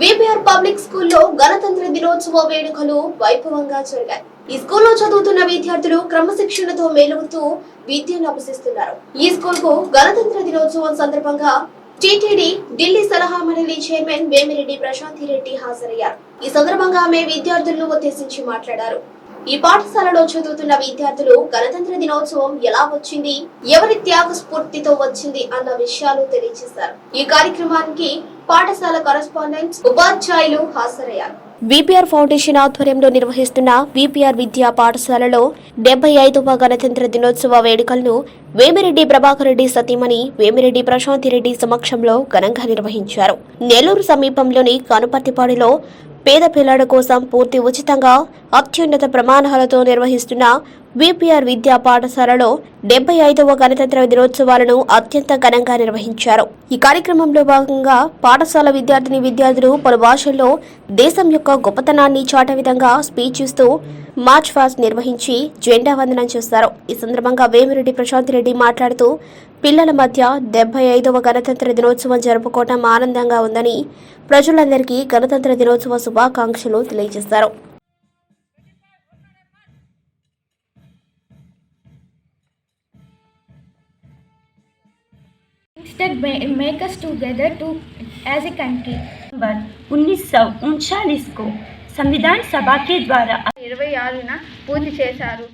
VBR public స్కూల్లో గణతంత్ర దినోత్సవ వేడుకలు వైభవంగా జరిగాయి. ఈ స్కూల్లో చదువుతున్న విద్యార్థులు క్రమశిక్షణతో మేలుగుతూ విద్యను అభ్యసిస్తున్నారు. ఈ స్కూల్కు గణతంత్ర దినోత్సవం సందర్భంగా టిటిడి ఢిల్లీ సలహా మండలి చైర్మన్ వేమిరెడ్డి ప్రశాంతి రెడ్డి హాజరయ్యారు. ఈ సందర్భంగా ఆమె విద్యార్థులను ఉద్దేశించి మాట్లాడారు. ఈ పాఠశాలలో చదువుతున్న విద్యార్థులు గణతంత్ర దినోత్సవం ఎలా వచ్చింది ఎవరి త్యాగ స్ఫూర్తితో వచ్చింది అన్న విషయాలు తెలియజేశారు. ఈ కార్యక్రమానికి పాఠశాల కరస్పాండెంట్స్ ఉపాధ్యాయులు హాజరయ్యారు. విపిఆర్ ఫౌండేషన్ ఆధ్వర్యంలో నిర్వహిస్తున్న విపిఆర్ విద్యా పాఠశాలలో డెబ్బై ఐదవ గణతంత్ర దినోత్సవ వేడుకలను వేమిరెడ్డి ప్రభాకర్ రెడ్డి సతీమణి వేమిరెడ్డి ప్రశాంతి రెడ్డి సమక్షంలో ఘనంగా నిర్వహించారు. నెల్లూరు సమీపంలోని కనుపర్తిపాడిలో పేద పిల్లల కోసం పూర్తి ఉచితంగా అత్యున్నత ప్రమాణాలతో నిర్వహిస్తున్న విపిఆర్ విద్యా పాఠశాలలో డెబ్బై ఐదవ గణతంత్ర దినోత్సవాలను అత్యంత ఘనంగా నిర్వహించారు. ఈ కార్యక్రమంలో భాగంగా పాఠశాల విద్యార్థిని విద్యార్థులు పలు భాషల్లో దేశం యొక్క గొప్పతనాన్ని చాట విధంగా స్పీచ్ ఇస్తూ మార్చ్ ఫాస్ట్ నిర్వహించి జెండా వందనం చేశారు. ఈ సందర్భంగా వేమిరెడ్డి ప్రశాంత్ రెడ్డి మాట్లాడుతూ పిల్లల మధ్య డెబ్బై ఐదవ గణతంత్ర దినోత్సవం జరుపుకోవటం ఆనందంగా ఉందని ప్రజలందరికీ గణతంత్ర దినోత్సవ శుభాకాంక్షలు తెలియజేశారు things that ma- make us together to as a country. नवंबर उन्नीस को संविधान सभा के द्वारा ఇరవై ఆరున పూర్తి చేశారు